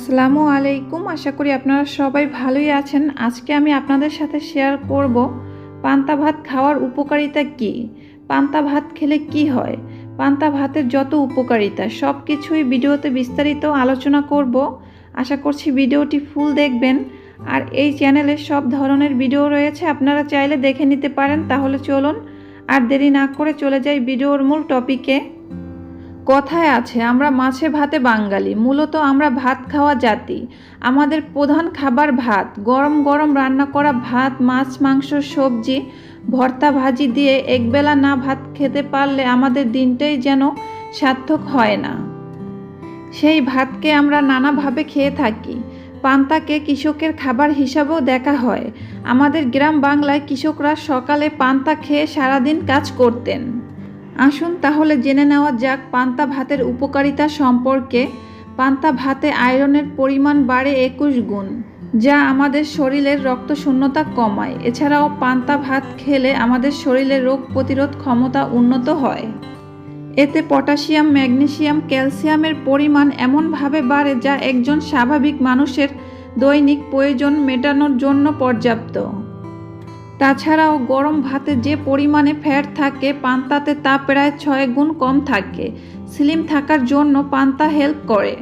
আসসালামু আলাইকুম। আশা করি আপনারা সবাই ভালোই আছেন। আজকে আমি আপনাদের সাথে শেয়ার করব পান্তা ভাত খাওয়ার উপকারিতা কি? পান্তা ভাত খেলে কি হয়? পান্তা ভাতের যত উপকারিতা সব কিছুই ভিডিওতে বিস্তারিত আলোচনা করব। আশা করছি ভিডিওটি ফুল দেখবেন। আর এই চ্যানেলে সব ধরনের ভিডিও রয়েছে, আপনারা চাইলে দেখে নিতে পারেন। তাহলে চলুন, আর দেরি না করে চলে যাই ভিডিওর মূল টপিকে কথায় আছে, আমরা মাছে ভাতে বাঙালি, মূলত আমরা ভাত খাওয়া জাতি। আমাদের প্রধান খাবার ভাত, গরম গরম রান্না করা ভাত, মাছ, মাংস, সবজি, ভর্তা ভাজি দিয়ে একবেলা না ভাত খেতে পারলে আমাদের দিনটাই যেন সার্থক হয় না। সেই ভাতকে আমরা নানাভাবে খেয়ে থাকি। পান্তাকে কৃষকের খাবার হিসাবেও দেখা হয়। আমাদের গ্রাম বাংলায় কৃষকরা সকালে পান্তা খেয়ে সারাদিন কাজ করতেন। আসুন তাহলে জেনে নেওয়া যাক পান্তা ভাতের উপকারিতা সম্পর্কে। পান্তা ভাতে আয়রনের পরিমাণ বাড়ে একুশ গুণ, যা আমাদের শরীরের রক্ত শূন্যতা কমায়। এছাড়াও পান্তা ভাত খেলে আমাদের শরীরের রোগ প্রতিরোধ ক্ষমতা উন্নত হয়। এতে পটাশিয়াম ম্যাগনেসিয়াম ক্যালসিয়ামের পরিমাণ এমনভাবে বাড়ে যা একজন স্বাভাবিক মানুষের দৈনিক প্রয়োজন মেটানোর জন্য পর্যাপ্ত। তাছাড়াও গরম ভাতে যে পরিমাণে ফ্যাট থাকে, পান্তাতে তা প্রায় ছয় গুণ কম থাকে। স্লিম থাকার জন্য পান্তা হেল্প করে।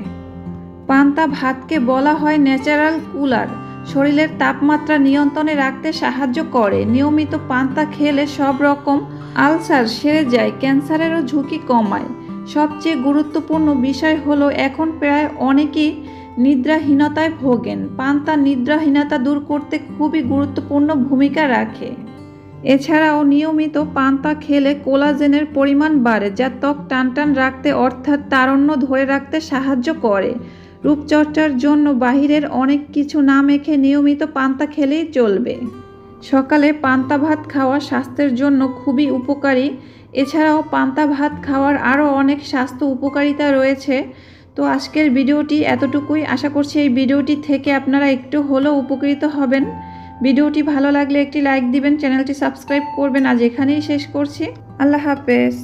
পান্তা ভাতকে বলা হয় ন্যাচারাল কুলার শরীরের তাপমাত্রা নিয়ন্ত্রণে রাখতে সাহায্য করে। নিয়মিত পান্তা খেলে সব রকম আলসার সেরে যায়, ক্যান্সারেরও ঝুঁকি কমায়। সবচেয়ে গুরুত্বপূর্ণ বিষয় হলো, এখন প্রায় অনেকেই নিদ্রাহীনতায় ভোগেন। পান্তা নিদ্রাহীনতা দূর করতে খুবই গুরুত্বপূর্ণ ভূমিকা রাখে। এছাড়াও নিয়মিত পান্তা খেলে কোলাজেনের পরিমাণ বাড়ে, যা ত্বক টানটান রাখতে অর্থাৎ তারণ্য ধরে রাখতে সাহায্য করে। রূপচর্চার জন্য বাহিরের অনেক কিছু না মেখে নিয়মিত পান্তা খেলেই চলবে। সকালে পান্তা ভাত খাওয়া স্বাস্থ্যের জন্য খুবই উপকারী। এছাড়াও পান্তা ভাত খাওয়ার আরও অনেক স্বাস্থ্য উপকারিতা রয়েছে। তো আজকের ভিডিওটি এতটুকুই। আশা করছি এই ভিডিওটি থেকে আপনারা একটু হলেও উপকৃত হবেন। ভিডিওটি ভালো লাগলে একটি লাইক দিবেন, চ্যানেলটি সাবস্ক্রাইব করবেন। আজ এখানেই শেষ করছি। আল্লাহ হাফেজ।